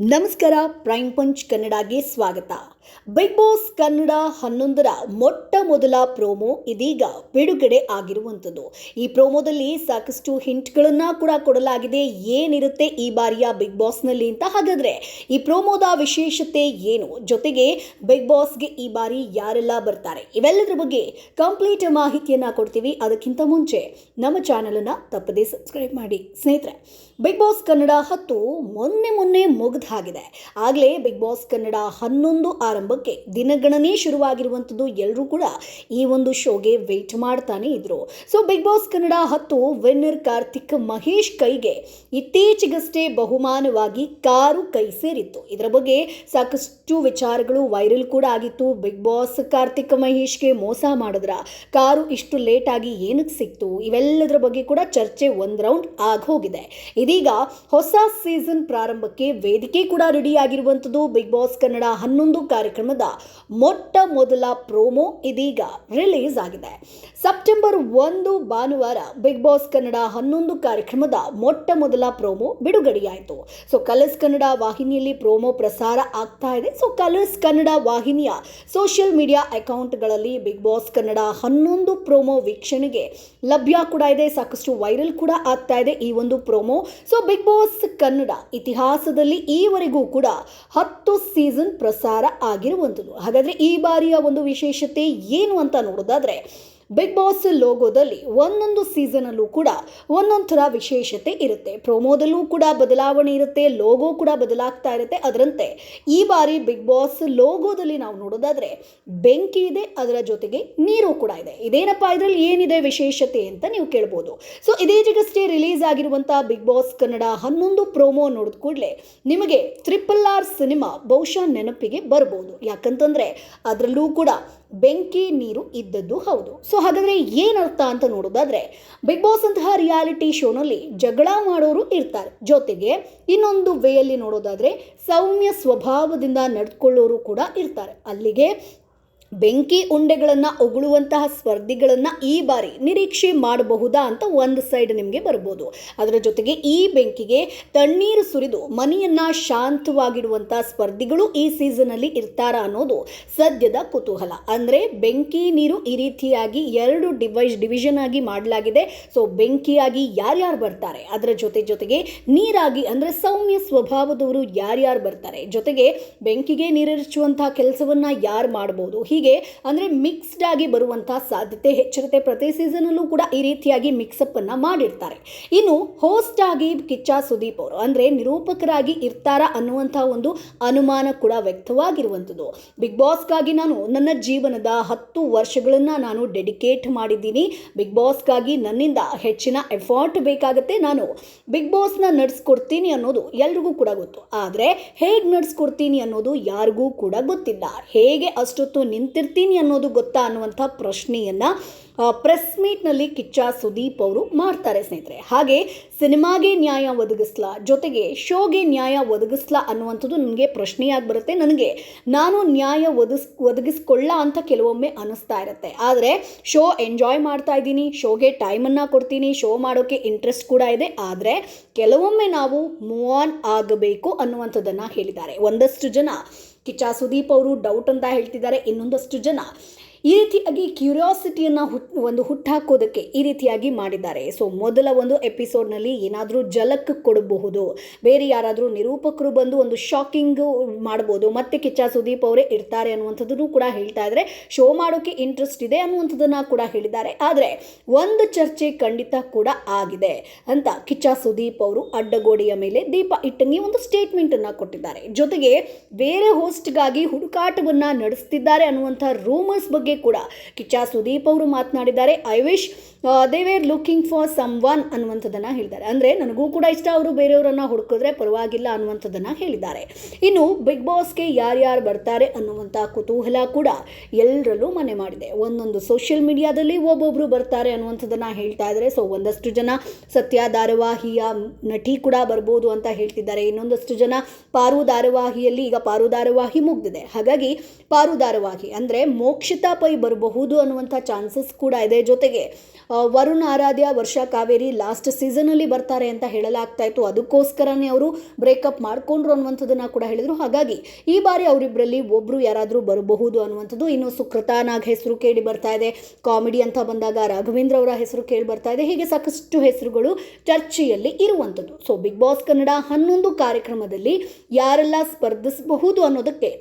ನಮಸ್ಕಾರ prime punch ಕನ್ನಡಗೆ ಸ್ವಾಗತ big Boss Kannada ಹನ್ನೊಂದರ ಮೊಟ್ಟ ಮೊದಲ ಪ್ರೋಮೋ ಇದೀಗ ಬಿಡುಗಡೆ ಆಗಿರುವಂಥದ್ದು. ಈ ಪ್ರೋಮೋದಲ್ಲಿ ಸಾಕಷ್ಟು ಹಿಂಟ್ಗಳನ್ನು ಕೂಡ ಕೊಡಲಾಗಿದೆ. ಏನಿರುತ್ತೆ ಈ ಬಾರಿಯ ಬಿಗ್ ಬಾಸ್ನಲ್ಲಿ ಅಂತ ಹಾಗಾದರೆ ಈ ಪ್ರೋಮೋದ ವಿಶೇಷತೆ ಏನು? ಜೊತೆಗೆ ಬಿಗ್ ಬಾಸ್ಗೆ ಈ ಬಾರಿ ಯಾರೆಲ್ಲ ಬರ್ತಾರೆ? ಇವೆಲ್ಲದರ ಬಗ್ಗೆ ಕಂಪ್ಲೀಟ್ ಮಾಹಿತಿಯನ್ನು ಕೊಡ್ತೀವಿ. ಅದಕ್ಕಿಂತ ಮುಂಚೆ ನಮ್ಮ ಚಾನಲನ್ನು ತಪ್ಪದೇ ಸಬ್ಸ್ಕ್ರೈಬ್ ಮಾಡಿ. ಸ್ನೇಹಿತರೆ, ಬಿಗ್ ಬಾಸ್ ಕನ್ನಡ ಹತ್ತು ಮೊನ್ನೆ ಮೊನ್ನೆ ಮುಗ್ದಾಗಿದೆ ಆಗಲೇ ಬಿಗ್ ಬಾಸ್ ಕನ್ನಡ ಹನ್ನೊಂದು ಆರಂಭಕ್ಕೆ ದಿನಗಣನೆ ಶುರುವಾಗಿರುವಂಥದ್ದು ಎಲ್ಲರೂ ಕೂಡ ಈ ಒಂದು ಶೋಗೆ ವೆಯ್ಟ್ ಮಾಡ್ತಾನೆ ಇದ್ರು. ಸೊ ಬಿಗ್ ಬಾಸ್ ಕನ್ನಡ ಹತ್ತು ವಿನ್ನರ್ ಕಾರ್ತಿಕ್ ಮಹೇಶ್ ಕೈಗೆ ಇತ್ತೀಚೆಗಷ್ಟೇ ಬಹುಮಾನವಾಗಿ ಕಾರು ಕೈ ಸೇರಿತ್ತು. ಇದರ ಬಗ್ಗೆ ಸಾಕಷ್ಟು ವಿಚಾರಗಳು ವೈರಲ್ ಕೂಡ ಆಗಿತ್ತು. ಬಿಗ್ ಬಾಸ್ ಕಾರ್ತಿಕ್ ಮಹೇಶ್ಗೆ ಮೋಸ ಮಾಡಿದ್ರ, ಕಾರು ಇಷ್ಟು ಲೇಟಾಗಿ ಏನಕ್ಕೆ ಸಿಕ್ತು? ಇವೆಲ್ಲದರ ಬಗ್ಗೆ ಕೂಡ ಚರ್ಚೆ ಒಂದು ರೌಂಡ್ ಆಗಿ ಹೋಗಿದೆ ಇದೀಗ ಹೊಸ ಸೀಸನ್ ಪ್ರಾರಂಭಕ್ಕೆ ವೇದಿಕೆ ಕೂಡ ರೆಡಿ ಆಗಿರುವಂಥದ್ದು ಬಿಗ್ ಬಾಸ್ ಕನ್ನಡ ಹನ್ನೊಂದು ಕಾರ್ಯಕ್ರಮದ ಮೊಟ್ಟ ಮೊದಲ ಪ್ರೋಮೋ ಇದೀಗ ರಿಲೀಸ್ ಆಗಿದೆ. ಸೆಪ್ಟೆಂಬರ್ ಒಂದು ಭಾನುವಾರ ಬಿಗ್ ಬಾಸ್ ಕನ್ನಡ ಹನ್ನೊಂದು ಕಾರ್ಯಕ್ರಮದ ಮೊಟ್ಟ ಮೊದಲ ಪ್ರೋಮೋ ಬಿಡುಗಡೆಯಾಯಿತು. ಸೊ ಕಲರ್ಸ್ ಕನ್ನಡ ವಾಹಿನಿಯಲ್ಲಿ ಪ್ರೋಮೋ ಪ್ರಸಾರ ಆಗ್ತಾ ಇದೆ. ಸೊ ಕಲರ್ಸ್ ಕನ್ನಡ ವಾಹಿನಿಯ ಸೋಷಿಯಲ್ ಮೀಡಿಯಾ ಅಕೌಂಟ್ಗಳಲ್ಲಿ ಬಿಗ್ ಬಾಸ್ ಕನ್ನಡ ಹನ್ನೊಂದು ಪ್ರೋಮೋ ವೀಕ್ಷಣೆಗೆ ಲಭ್ಯ ಕೂಡ ಇದೆ. ಸಾಕಷ್ಟು ವೈರಲ್ ಕೂಡ ಆಗ್ತಾ ಇದೆ ಈ ಒಂದು promo. So Bigg Boss Kannada ಇತಿಹಾಸದಲ್ಲಿ ಈವರೆಗೂ ಕೂಡ ಹತ್ತು ಸೀಸನ್ ಪ್ರಸಾರ ಆಗಿರುವಂಥದ್ದು. ಹಾಗಾದರೆ ಈ ಬಾರಿಯ ಒಂದು ವಿಶೇಷತೆ ಏನು ಅಂತ ನೋಡೋದಾದ್ರೆ ಬಿಗ್ ಬಾಸ್ ಲೋಗೋದಲ್ಲಿ ಒಂದೊಂದು ಸೀಸನಲ್ಲೂ ಕೂಡ ಒಂದೊಂದು ಥರ ವಿಶೇಷತೆ ಇರುತ್ತೆ. ಪ್ರೋಮೋದಲ್ಲೂ ಕೂಡ ಬದಲಾವಣೆ ಇರುತ್ತೆ, ಲೋಗೋ ಕೂಡ ಬದಲಾಗ್ತಾ ಇರುತ್ತೆ. ಅದರಂತೆ ಈ ಬಾರಿ ಬಿಗ್ ಬಾಸ್ ಲೋಗೋದಲ್ಲಿ ನಾವು ನೋಡೋದಾದ್ರೆ ಬೆಂಕಿ ಇದೆ, ಅದರ ಜೊತೆಗೆ ನೀರು ಕೂಡ ಇದೆ. ಇದೇನಪ್ಪ ಇದರಲ್ಲಿ ಏನಿದೆ ವಿಶೇಷತೆ ಅಂತ ನೀವು ಕೇಳ್ಬೋದು. ಸೊ ಇದೇಜಗಷ್ಟೇ ರಿಲೀಸ್ ಆಗಿರುವಂಥ ಬಿಗ್ ಬಾಸ್ ಕನ್ನಡ ಹನ್ನೊಂದು ಪ್ರೋಮೋ ನೋಡಿದ ಕೂಡಲೇ ನಿಮಗೆ ಟ್ರಿಪಲ್ ಆರ್ ಸಿನಿಮಾ ಬಹುಶಃ ನೆನಪಿಗೆ ಬರ್ಬೋದು. ಯಾಕಂತಂದ್ರೆ ಅದರಲ್ಲೂ ಕೂಡ ಬೆಂಕಿ ನೀರು ಇದ್ದದ್ದು ಹೌದು. ಸೊ ಹಾಗಾದರೆ ಏನರ್ಥ ಅಂತ ನೋಡೋದಾದ್ರೆ ಬಿಗ್ ಬಾಸ್ ಅಂತಹ ರಿಯಾಲಿಟಿ ಶೋನಲ್ಲಿ ಜಗಳ ಮಾಡೋರು ಇರ್ತಾರೆ. ಜೊತೆಗೆ ಇನ್ನೊಂದು ವೇಯಲ್ಲಿ ನೋಡೋದಾದ್ರೆ ಸೌಮ್ಯ ಸ್ವಭಾವದಿಂದ ನಡೆದುಕೊಳ್ಳೋರು ಕೂಡ ಇರ್ತಾರೆ. ಅಲ್ಲಿಗೆ ಬೆಂಕಿ ಉಂಡೆಗಳನ್ನು ಉಗುಳುವಂತಹ ಸ್ಪರ್ಧಿಗಳನ್ನು ಈ ಬಾರಿ ನಿರೀಕ್ಷೆ ಮಾಡಬಹುದಾ ಅಂತ ಒಂದು ಸೈಡ್ ನಿಮಗೆ ಬರ್ಬೋದು. ಅದರ ಜೊತೆಗೆ ಈ ಬೆಂಕಿಗೆ ತಣ್ಣೀರು ಸುರಿದು ಮನೆಯನ್ನು ಶಾಂತವಾಗಿಡುವಂಥ ಸ್ಪರ್ಧಿಗಳು ಈ ಸೀಸನಲ್ಲಿ ಇರ್ತಾರ ಅನ್ನೋದು ಸದ್ಯದ ಕುತೂಹಲ. ಅಂದರೆ ಬೆಂಕಿ ನೀರು ಈ ರೀತಿಯಾಗಿ ಎರಡು ಡಿವೈಸ್ ಡಿವಿಷನ್ ಆಗಿ ಮಾಡಲಾಗಿದೆ. ಸೊ ಬೆಂಕಿಯಾಗಿ ಯಾರ್ಯಾರು ಬರ್ತಾರೆ? ಅದರ ಜೊತೆ ಜೊತೆಗೆ ನೀರಾಗಿ ಅಂದರೆ ಸೌಮ್ಯ ಸ್ವಭಾವದವರು ಯಾರ್ಯಾರು ಬರ್ತಾರೆ? ಜೊತೆಗೆ ಬೆಂಕಿಗೆ ನೀರಿರುಚುವಂತಹ ಕೆಲಸವನ್ನ ಯಾರು ಮಾಡ್ಬೋದು? ಹೀಗೆ ಅಂದರೆ ಮಿಕ್ಸ್ಡ್ ಆಗಿ ಬರುವಂಥ ಸಾಧ್ಯತೆ ಹೆಚ್ಚಿರುತ್ತೆ ಪ್ರತಿ ಸೀಸನಲ್ಲೂ ಕೂಡ ಈ ರೀತಿಯಾಗಿ ಮಿಕ್ಸಪ್ ಅನ್ನ ಮಾಡಿರ್ತಾರೆ. ಇನ್ನು ಹೋಸ್ಟ್ ಆಗಿ ಕಿಚ್ಚ ಸುದೀಪ್ ಅವರು ಅಂದರೆ ನಿರೂಪಕರಾಗಿ ಇರ್ತಾರಾ ಅನ್ನುವಂಥ ಒಂದು ಅನುಮಾನ ಕೂಡ ವ್ಯಕ್ತವಾಗಿರುವಂಥದ್ದು. ಬಿಗ್ ಬಾಸ್ಗಾಗಿ ನಾನು ನನ್ನ ಜೀವನದ ಹತ್ತು ವರ್ಷಗಳನ್ನು ನಾನು ಡೆಡಿಕೇಟ್ ಮಾಡಿದ್ದೀನಿ. ಬಿಗ್ ಬಾಸ್ಗಾಗಿ ನನ್ನಿಂದ ಹೆಚ್ಚಿನ ಎಫರ್ಟ್ ಬೇಕಾಗುತ್ತೆ. ನಾನು ಬಿಗ್ ಬಾಸ್ನ ನಡೆಸ್ಕೊಡ್ತೀನಿ ಅನ್ನೋದು ಎಲ್ರಿಗೂ ಕೂಡ ಗೊತ್ತು. ಆದರೆ ಹೇಗೆ ನಡೆಸ್ಕೊಡ್ತೀನಿ ಅನ್ನೋದು ಯಾರಿಗೂ ಕೂಡ ಗೊತ್ತಿಲ್ಲ. ಹೇಗೆ ಅಷ್ಟೊತ್ತು ನಿಂತಿರ್ತೀನಿ ಅನ್ನೋದು ಗೊತ್ತಾ ಅನ್ನುವಂಥ ಪ್ರಶ್ನೆಯನ್ನು ಪ್ರೆಸ್ ಮೀಟ್ನಲ್ಲಿ ಕಿಚ್ಚ ಸುದೀಪ್ ಅವರು ಮಾಡ್ತಾರೆ ಸ್ನೇಹಿತರೆ. ಹಾಗೆ ಸಿನಿಮಾಗೆ ನ್ಯಾಯ ಒದಗಿಸ್ಲಾ, ಜೊತೆಗೆ ಶೋಗೆ ನ್ಯಾಯ ಒದಗಿಸ್ಲಾ ಅನ್ನುವಂಥದ್ದು ನನಗೆ ಪ್ರಶ್ನೆಯಾಗಿ ಬರುತ್ತೆ. ನನಗೆ ನಾನು ನ್ಯಾಯ ಒದಗಿಸ್, ಒದಗಿಸ್ಕೊಳ್ಳ ಅಂತ ಕೆಲವೊಮ್ಮೆ ಅನಿಸ್ತಾ ಇರುತ್ತೆ. ಆದರೆ ಶೋ ಎಂಜಾಯ್ ಮಾಡ್ತಾ ಇದ್ದೀನಿ, ಶೋಗೆ ಟೈಮನ್ನು ಕೊಡ್ತೀನಿ, ಶೋ ಮಾಡೋಕ್ಕೆ ಇಂಟ್ರೆಸ್ಟ್ ಕೂಡ ಇದೆ. ಆದರೆ ಕೆಲವೊಮ್ಮೆ ನಾವು ಮೂವ್ ಆನ್ ಆಗಬೇಕು ಅನ್ನುವಂಥದ್ದನ್ನು ಹೇಳಿದ್ದಾರೆ. ಒಂದಷ್ಟು ಜನ ಕಿಚ್ಚ ಸುದೀಪ್ ಅವರು ಡೌಟ್ ಅಂತ ಹೇಳ್ತಿದ್ದಾರೆ. ಇನ್ನೊಂದಷ್ಟು ಜನ ಈ ರೀತಿಯಾಗಿ ಕ್ಯೂರಿಯಾಸಿಟಿಯನ್ನು ಹುಟ್, ಒಂದು ಹುಟ್ಟಾಕೋದಕ್ಕೆ ಈ ರೀತಿಯಾಗಿ ಮಾಡಿದ್ದಾರೆ. ಸೊ, ಮೊದಲ ಒಂದು ಎಪಿಸೋಡ್ನಲ್ಲಿ ಏನಾದರೂ ಜಲಕ್ ಕೊಡಬಹುದು. ಬೇರೆ ಯಾರಾದರೂ ನಿರೂಪಕರು ಬಂದು ಒಂದು ಶಾಕಿಂಗ್ ಮಾಡ್ಬೋದು. ಮತ್ತೆ ಕಿಚ್ಚ ಸುದೀಪ್ ಅವರೇ ಇರ್ತಾರೆ ಅನ್ನುವಂಥದ್ದನ್ನು ಕೂಡ ಹೇಳ್ತಾ ಇದ್ದಾರೆ. ಶೋ ಮಾಡೋಕ್ಕೆ ಇಂಟ್ರೆಸ್ಟ್ ಇದೆ ಅನ್ನುವಂಥದ್ದನ್ನು ಕೂಡ ಹೇಳಿದ್ದಾರೆ. ಆದರೆ, ಒಂದು ಚರ್ಚೆ ಖಂಡಿತ ಕೂಡ ಆಗಿದೆ ಅಂತ ಕಿಚ್ಚ ಸುದೀಪ್ ಅವರು ಅಡ್ಡಗೋಡೆಯ ಮೇಲೆ ದೀಪ ಇಟ್ಟಂಗಿ ಒಂದು ಸ್ಟೇಟ್ಮೆಂಟನ್ನು ಕೊಟ್ಟಿದ್ದಾರೆ. ಜೊತೆಗೆ, ಬೇರೆ ಹೋಸ್ಟ್ಗಾಗಿ ಹುಡುಕಾಟವನ್ನು ನಡೆಸ್ತಿದ್ದಾರೆ ಅನ್ನುವಂಥ ರೂಮರ್ಸ್ ಬಗ್ಗೆ ಕೂಡ ಕಿಚ್ಚ ಸುದೀಪ್ ಅವರು ಮಾತನಾಡಿದ್ದಾರೆ. I wish they were looking for someone ಅನ್ನುವಂಥದ್ದನ್ನು ಹೇಳಿದ್ದಾರೆ ಅಂದರೆ ನನಗೂ ಕೂಡ ಇಷ್ಟ ಅವರು ಬೇರೆಯವರನ್ನು ಹುಡುಕಿದ್ರೆ ಪರವಾಗಿಲ್ಲ ಅನ್ನುವಂಥದ್ದನ್ನು ಹೇಳಿದ್ದಾರೆ. ಇನ್ನು ಬಿಗ್ ಬಾಸ್ಗೆ ಯಾರ್ಯಾರು ಬರ್ತಾರೆ ಅನ್ನುವಂಥ ಕುತೂಹಲ ಕೂಡ ಎಲ್ಲರಲ್ಲೂ ಮನೆ ಮಾಡಿದೆ. ಒಂದೊಂದು ಸೋಷಿಯಲ್ ಮೀಡಿಯಾದಲ್ಲಿ ಒಬ್ಬೊಬ್ಬರು ಬರ್ತಾರೆ ಅನ್ನುವಂಥದ್ದನ್ನು ಹೇಳ್ತಾ ಇದ್ದಾರೆ ಸೊ ಒಂದಷ್ಟು ಜನ ಸತ್ಯ ಧಾರಾವಾಹಿಯ ನಟಿ ಕೂಡ ಬರ್ಬೋದು ಅಂತ ಹೇಳ್ತಿದ್ದಾರೆ. ಇನ್ನೊಂದಷ್ಟು ಜನ ಪಾರು ಧಾರಾವಾಹಿಯಲ್ಲಿ ಈಗ ಪಾರು ಧಾರವಾಹಿ ಮುಗ್ದಿದೆ. ಹಾಗಾಗಿ ಪಾರು ಧಾರಾವಾಹಿ ಅಂದರೆ ಮೋಕ್ಷಿತಾ ಪೈ ಬರಬಹುದು ಅನ್ನುವಂಥ ಚಾನ್ಸಸ್ ಕೂಡ ಇದೆ ಜೊತೆಗೆ. ವರುಣ್ ಆರಾಧ್ಯ, ವರ್ಷ ಕಾವೇರಿ ಲಾಸ್ಟ್ ಸೀಸನಲ್ಲಿ ಬರ್ತಾರೆ ಅಂತ ಹೇಳಲಾಗ್ತಾ ಇತ್ತು. ಅದಕ್ಕೋಸ್ಕರನೇ ಅವರು ಬ್ರೇಕಪ್ ಮಾಡಿಕೊಂಡ್ರು ಅನ್ನುವಂಥದ್ದನ್ನು ಕೂಡ ಹೇಳಿದರು. ಹಾಗಾಗಿ ಈ ಬಾರಿ ಅವರಿಬ್ಬರಲ್ಲಿ ಒಬ್ಬರು ಯಾರಾದರೂ ಬರಬಹುದು ಅನ್ನುವಂಥದ್ದು ಇನ್ನು ಸುಕೃತಾ ನಾಗ್ ಹೆಸರು ಕೇಳಿ ಬರ್ತಾ ಇದೆ. ಕಾಮಿಡಿ ಅಂತ ಬಂದಾಗ ರಾಘವೇಂದ್ರ ಅವರ ಹೆಸರು ಕೇಳಿ ಬರ್ತಾ ಇದೆ. ಹೀಗೆ ಸಾಕಷ್ಟು ಹೆಸರುಗಳು ಚರ್ಚೆಯಲ್ಲಿ ಇರುವಂಥದ್ದು. ಸೊ ಬಿಗ್ ಬಾಸ್ ಕನ್ನಡ ಹನ್ನೊಂದು ಕಾರ್ಯಕ್ರಮದಲ್ಲಿ ಯಾರೆಲ್ಲ ಸ್ಪರ್ಧಿಸಬಹುದು ಅನ್ನೋದಕ್ಕೆ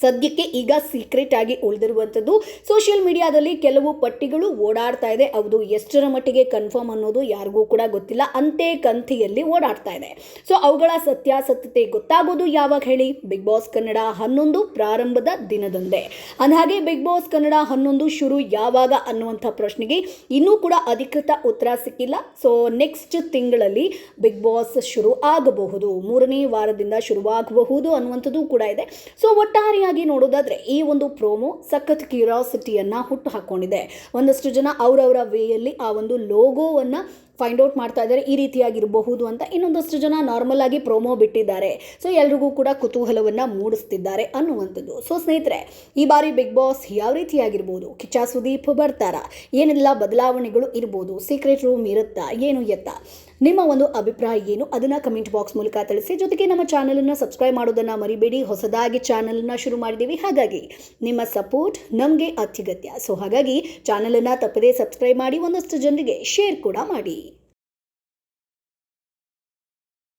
ಸದ್ಯಕ್ಕೆ ಈಗ ಸೀಕ್ರೆಟ್ ಆಗಿ ಉಳಿದಿರುವಂಥದ್ದು. ಸೋಷಿಯಲ್ ಮೀಡಿಯಾದಲ್ಲಿ ಕೆಲವು ಪಟ್ಟಿಗಳು ಓಡಾಡ್ತಾ ಇದೆ. ಅದು ಎಷ್ಟರ ಮಟ್ಟಿಗೆ ಕನ್ಫರ್ಮ್ ಅನ್ನೋದು ಯಾರಿಗೂ ಕೂಡ ಗೊತ್ತಿಲ್ಲ. ಅಂತೆ ಕಂತಿಯಲ್ಲಿ ಓಡಾಡ್ತಾ ಇದೆ. ಸೊ ಅವುಗಳ ಸತ್ಯಾಸತ್ಯತೆ ಗೊತ್ತಾಗೋದು ಯಾವಾಗ ಹೇಳಿ? ಬಿಗ್ ಬಾಸ್ ಕನ್ನಡ ಹನ್ನೊಂದು ಪ್ರಾರಂಭದ ದಿನದಂದೇ. ಅಂದಹಾಗೆ ಬಿಗ್ ಬಾಸ್ ಕನ್ನಡ ಹನ್ನೊಂದು ಶುರು ಯಾವಾಗ ಅನ್ನುವಂಥ ಪ್ರಶ್ನೆಗೆ ಇನ್ನೂ ಕೂಡ ಅಧಿಕೃತ ಉತ್ತರ ಸಿಕ್ಕಿಲ್ಲ. ಸೊ ನೆಕ್ಸ್ಟ್ ತಿಂಗಳಲ್ಲಿ ಬಿಗ್ ಬಾಸ್ ಶುರು ಆಗಬಹುದು. ಮೂರನೇ ವಾರದಿಂದ ಶುರುವಾಗಬಹುದು ಅನ್ನುವಂಥದ್ದು ಕೂಡ ಇದೆ. ಸೊ ಒಟ್ಟಾರೆಯಾಗಿ ನೋಡೋದಾದರೆ ಈ ಒಂದು ಪ್ರೋಮೋ ಸಖತ್ ಕ್ಯೂರಾಸಿಟಿಯನ್ನು ಹುಟ್ಟು ಹಾಕೊಂಡಿದೆ. ಒಂದಷ್ಟು ಜನ ಅವರವರ ವೇಯಲ್ಲಿ ಆ ಒಂದು ಲೋಗೋವನ್ನು ಫೈಂಡ್ ಔಟ್ ಮಾಡ್ತಾ ಇದ್ದಾರೆ, ಈ ರೀತಿಯಾಗಿರಬಹುದು ಅಂತ. ಇನ್ನೊಂದಷ್ಟು ಜನ ನಾರ್ಮಲ್ ಆಗಿ ಪ್ರೋಮೋ ಬಿಟ್ಟಿದ್ದಾರೆ. ಸೊ ಎಲ್ರಿಗೂ ಕೂಡ ಕುತೂಹಲವನ್ನು ಮೂಡಿಸ್ತಿದ್ದಾರೆ ಅನ್ನುವಂಥದ್ದು. ಸೊ ಸ್ನೇಹಿತರೆ, ಈ ಬಾರಿ ಬಿಗ್ ಬಾಸ್ ಯಾವ ರೀತಿಯಾಗಿರ್ಬೋದು? ಕಿಚ್ಚಾ ಸುದೀಪ್ ಬರ್ತಾರಾ? ಏನೆಲ್ಲ ಬದಲಾವಣೆಗಳು ಇರ್ಬೋದು? ಸೀಕ್ರೆಟ್ ರೂಮ್ ಇರುತ್ತಾ? ಏನು ಎತ್ತ? ನಿಮ್ಮ ಒಂದು ಅಭಿಪ್ರಾಯ ಏನು? ಅದನ್ನು ಕಮೆಂಟ್ ಬಾಕ್ಸ್ ಮೂಲಕ ತಿಳಿಸಿ. ಜೊತೆಗೆ ನಮ್ಮ ಚಾನಲನ್ನು ಸಬ್ಸ್ಕ್ರೈಬ್ ಮಾಡೋದನ್ನು ಮರಿಬೇಡಿ. ಹೊಸದಾಗಿ ಚಾನಲನ್ನು ಶುರು ಮಾಡಿದ್ದೀವಿ. ಹಾಗಾಗಿ, ನಿಮ್ಮ ಸಪೋರ್ಟ್ ನಮಗೆ ಅತ್ಯಗತ್ಯ. ಸೊ ಹಾಗಾಗಿ ಚಾನಲನ್ನು ತಪ್ಪದೇ ಸಬ್ಸ್ಕ್ರೈಬ್ ಮಾಡಿ, ಒಂದಷ್ಟು ಜನರಿಗೆ ಶೇರ್ ಕೂಡ ಮಾಡಿ.